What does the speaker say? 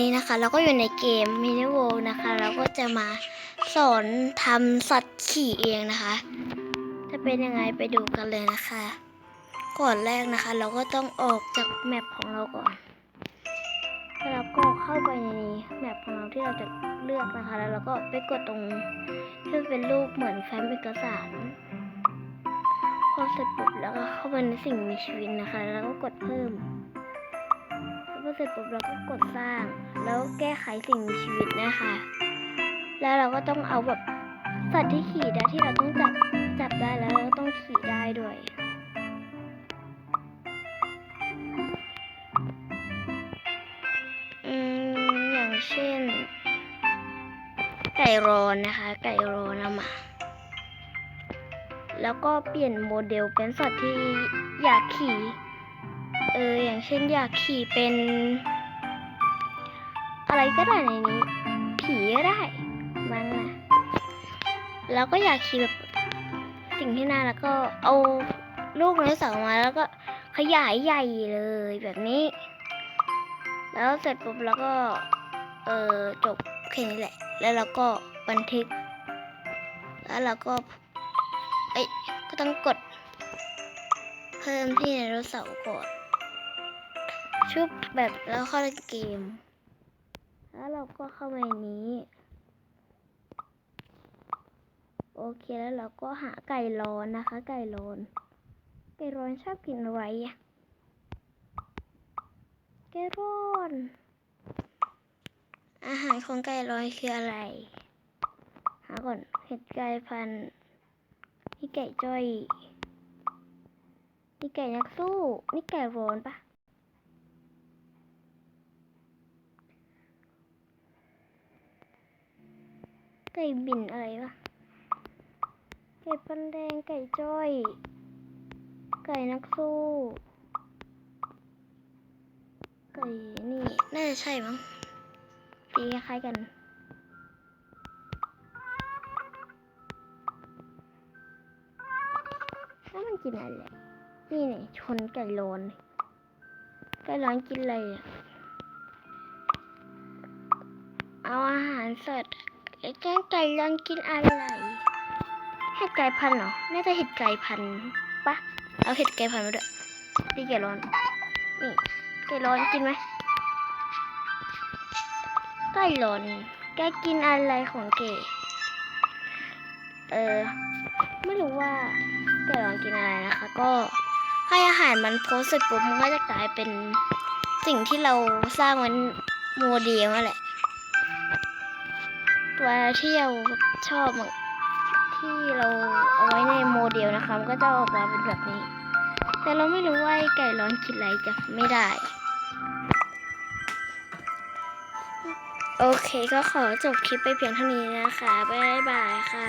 นี้นะคะ เราก็อยู่ในเกมมินิโวนะคะ เราก็จะมาสอนทำสัตว์ขี่เองนะคะ จะเป็นยังไงไปดูกันเลยนะคะ ก่อนแรกนะคะ เราก็ต้องออกจากแมปของเราก่อนแล้วก็เข้าไปในแมปของเราที่เราจะเลือกนะคะ แล้วเราก็ไปกดตรงที่เป็นรูปเหมือนแฟ้มเอกสารพอเสร็จปุ๊บแล้วก็เข้าไปในสิ่งมีชีวิตนะคะ แล้วก็กดเพิ่ม อเสร็จปุ๊บเราก็กดสร้าง แล้วแก้ไขสิ่งมีชีวิตนะคะ แล้วเราก็ต้องเอาแบบสัตว์ที่ขี่ได้ที่เราต้องจับจับได้แล้วเราก็ต้องขี่ได้ด้วยอืมอย่างเช่น ไก่รอนนะคะ ไก่รอนเอามาแล้วก็เปลี่ยนโมเดลเป็นสัตว์ที่อยากขี่ อออย่างเช่นอยากขี่เป็น อะไรก็ได้ในนี้ ผีก็ได้มั้งนะแล้วก็อยากขี่แบบสิ่งที่น่าแล้วก็เอาลูกไดโนเสาร์มาแล้วก็ขยายใหญ่เลยแบบนี้ แล้วเสร็จปุ๊บแล้วก็ เออจบแค่นี้แหละ แล้วเราก็บันทึก แล้วเราก็ เอ้ยก็ต้องกด เพิ่มที่ไดโนเสาร์ก่อน ชุบแบบแล้วเข้าในเกม แล้วเราก็เข้ามาในนี้ โอเคแล้วเราก็หาไก่ร้อนนะคะ ไก่ร้อน ไก่ร้อนชอบกินอะไรอะไก่ร้อน อาหารของไก่ร้อนคืออะไร หาก่อนเห็ดไก่พันนี่ไก่จ้อย นี่ไก่นักสู้ นี่ไก่ร้อนปะ ไก่บินอะไรวะ ไก่ปันแดง ไก่จ้อย ไก่นักสู้ ไก่นี่ น่าจะใช่มั้งสีคล้ายกัน แล้วมันกินอะไร นี่เนี่ยชนไก่โลน ไก่ร้อนกินอะไรอะ เอาอาหารสด ไอ้เจ้าไก่รอนกินอะไรเห็ดไก่พันเหรอ น่าจะเห็ดไก่พันปะเอาเห็ดไก่พันมาด้วยนี่ไก่ร้อน นี่ไก่ร้อนกินไหมไก่ร้อนแกกินอะไรของเก๋เออ ไม่รู้ว่าไก่ร้อนกินอะไรนะคะ ก็ให้อาหารมันโพสต์เสร็จปุ๊บมันก็จะกลายเป็นสิ่งที่เราสร้างมันโมเดลนั่นแหละ ตัวที่เราชอบที่เราเอาไว้ในโมเดลนะคะมันก็จะออกมาเป็นแบบนี้ แต่เราไม่รู้ว่าไอ้ไก่ร้อนกินอะไรจะไม่ได้ โอเคก็ขอจบคลิปไปเพียงเท่านี้นะคะ บ๊ายบายค่ะ